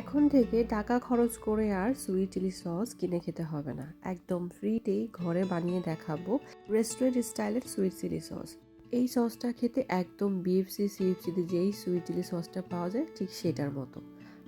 এখন থেকে টাকা খরচ করে আর সুইট চিলি সস কিনে খেতে হবে না। একদম ফ্রিতেই ঘরে বানিয়ে দেখাবো রেস্টুরেন্ট স্টাইলের সুইট চিলি সস। এই সসটা খেতে একদম বিএফসি, সিএফসিতে যেই সুইট চিলি সসটা পাওয়া যায়, ঠিক সেটার মতো।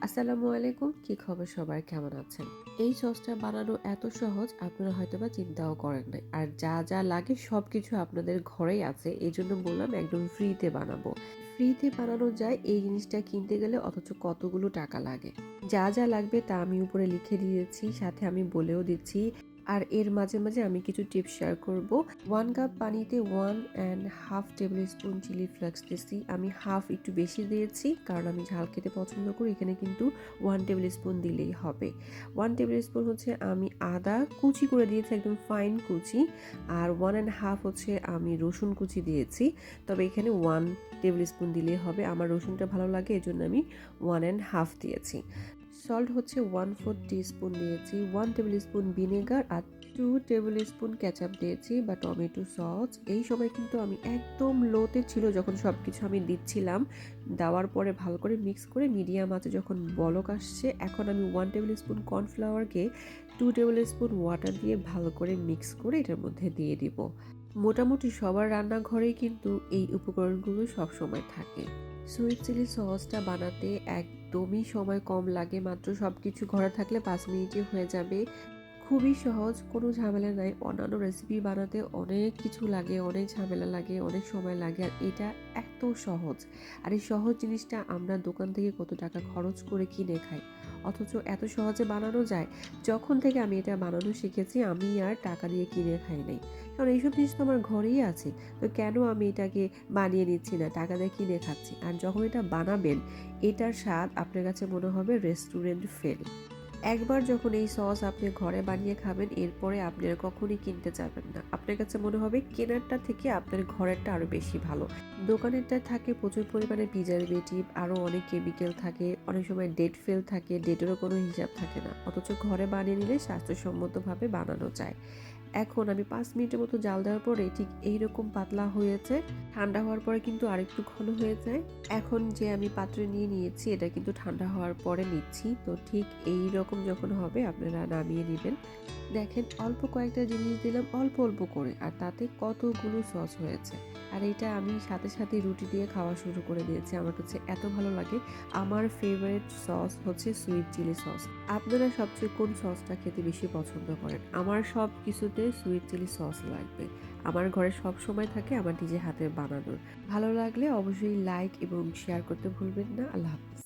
আসসালামু আলাইকুম, কি খবর সবাই? কেমন আছেন? এই সসটা বানানো এত সহজ, আপনারা হয়তো বা চিন্তাও করেন নাই। আর যা যা লাগে সব কিছু আপনাদের ঘরেই আছে, এই জন্য বললাম একদম ফ্রিতে বানাবো। ফ্রিতে বানানো যায়, এই জিনিসটা কিনতে গেলে অথচ কতগুলো টাকা লাগে। যা যা লাগবে তা আমি উপরে লিখে দিয়েছি, সাথে আমি বলেও দিচ্ছি। আর এর মাঝে মাঝে আমি কিছু টিপস শেয়ার করব। ওয়ান কাপ পানিতে one and half tablespoon chilli flakes দিয়েছি। আমি হাফ একটু বেশি দিয়েছি কারণ আমি ঝাল খেতে পছন্দ করি। এখানে কিন্তু ওয়ান টেবিল স্পুন দিলেই হবে। ওয়ান টেবিল স্পুন হচ্ছে আমি আদা কুচি করে দিয়েছি, একদম ফাইন কুচি। আর ওয়ান অ্যান্ড হাফ হচ্ছে আমি রসুন কুচি দিয়েছি। তবে এখানে ওয়ান টেবিল স্পুন দিলেই হবে। আমার রসুনটা ভালো লাগে, এজন্য আমি ওয়ান অ্যান্ড হাফ দিয়েছি। সল্ট হচ্ছে ওয়ান ফোর স্পুন দিয়েছি ওয়ান টেবিল স্পুন ভিনেগার আর টু টেবিল স্পুন ক্যাচাপ দিয়েছি বা টমেটো সস এই সময় কিন্তু আমি একদম লোতে ছিল যখন সব কিছু আমি দিচ্ছিলাম। দেওয়ার পরে ভালো করে মিক্স করে মিডিয়াম আছে যখন বলক আসছে, এখন আমি ওয়ান টেবিল স্পুন কর্নফ্লাওয়ারকে টু টেবিল স্পুন ওয়াটার দিয়ে ভালো করে মিক্স করে এটার মধ্যে দিয়ে দিব। মোটামুটি সবার রান্নাঘরেই কিন্তু এই উপকরণগুলো সবসময় থাকে। সুইট চিলি সসটা বানাতে একদমই সময় কম লাগে, মাত্র সব কিছু ঘরে থাকলে পাঁচ মিনিটে হয়ে যাবে। খুবই সহজ, কোনো ঝামেলা নাই। অন্যান্য রেসিপি বানাতে অনেক কিছু লাগে, অনেক ঝামেলা লাগে, অনেক সময় লাগে, আর এটা এত সহজ। আর এই সহজ জিনিসটা আমরা দোকান থেকে কত টাকা খরচ করে কিনে খাই। অথচ এত সহজে বানানো যায়। যখন থেকে আমি এটা বানানো শিখেছি, আমি আর টাকা দিয়ে কিনে খাই নাই। কারণ এইসব জিনিস তো আমার ঘরেই আছে। তো কেন আমি এটাকে বানিয়ে নিচ্ছি না, টাকা দিয়ে কিনে খাচ্ছি? আর যখন এটা বানাবেন, এটার স্বাদ আপনার কাছে মনে হবে রেস্টুরেন্ট ফেল একবার যখন এই সস আপনি ঘরে বানিয়ে খাবেন, এরপরে আপনি আর কখনই কিনতে যাবেন না। আপনার কাছে মনে হবে কেনারটা থেকে আপনার ঘরেরটা আরও বেশি ভালো। দোকানেরটা থাকে প্রচুর পরিমাণে প্রিজারভেটিভ আরও অনেক কেমিক্যাল থাকে, অনেক সময় ডেট ফেল থাকে ডেটেরও কোনো হিসাব থাকে না। অথচ ঘরে বানিয়ে নিলে স্বাস্থ্যসম্মতভাবে বানানো যায়। এখন আমি পাঁচ মিনিটের মতো জাল দেওয়ার পরে ঠিক এইরকম পাতলা হয়েছে। ঠান্ডা হওয়ার পরে কিন্তু আরেকটু ঘন হয়ে যায়। এখন যে আমি পাত্রে নিয়ে নিয়েছি, এটা কিন্তু ঠান্ডা হওয়ার পরে নিচ্ছি। তো ঠিক এই রকম যখন হবে, আপনারা নামিয়ে নেবেন। দেখেন, অল্প কয়েকটা জিনিস দিলাম, অল্প অল্প করে। আর তাতে কতগুলো সস হয়েছে। আর এটা আমি সাথে সাথে রুটি দিয়ে খাওয়া শুরু করে দিয়েছি। আমার কাছে এত ভালো লাগে। আমার ফেভারিট সস হচ্ছে সুইট চিলি সস আপনারা সবচেয়ে কোন সসটা খেতে বেশি পছন্দ করেন? আমার সব কিছুতে সুইট চিলি সস লাগবে। আমার ঘরে সব সময় থাকে আমার নিজে হাতে বানানোর। ভালো লাগলে অবশ্যই লাইক এবং শেয়ার করতে ভুলবেন না। আল্লাহ হাফিজ।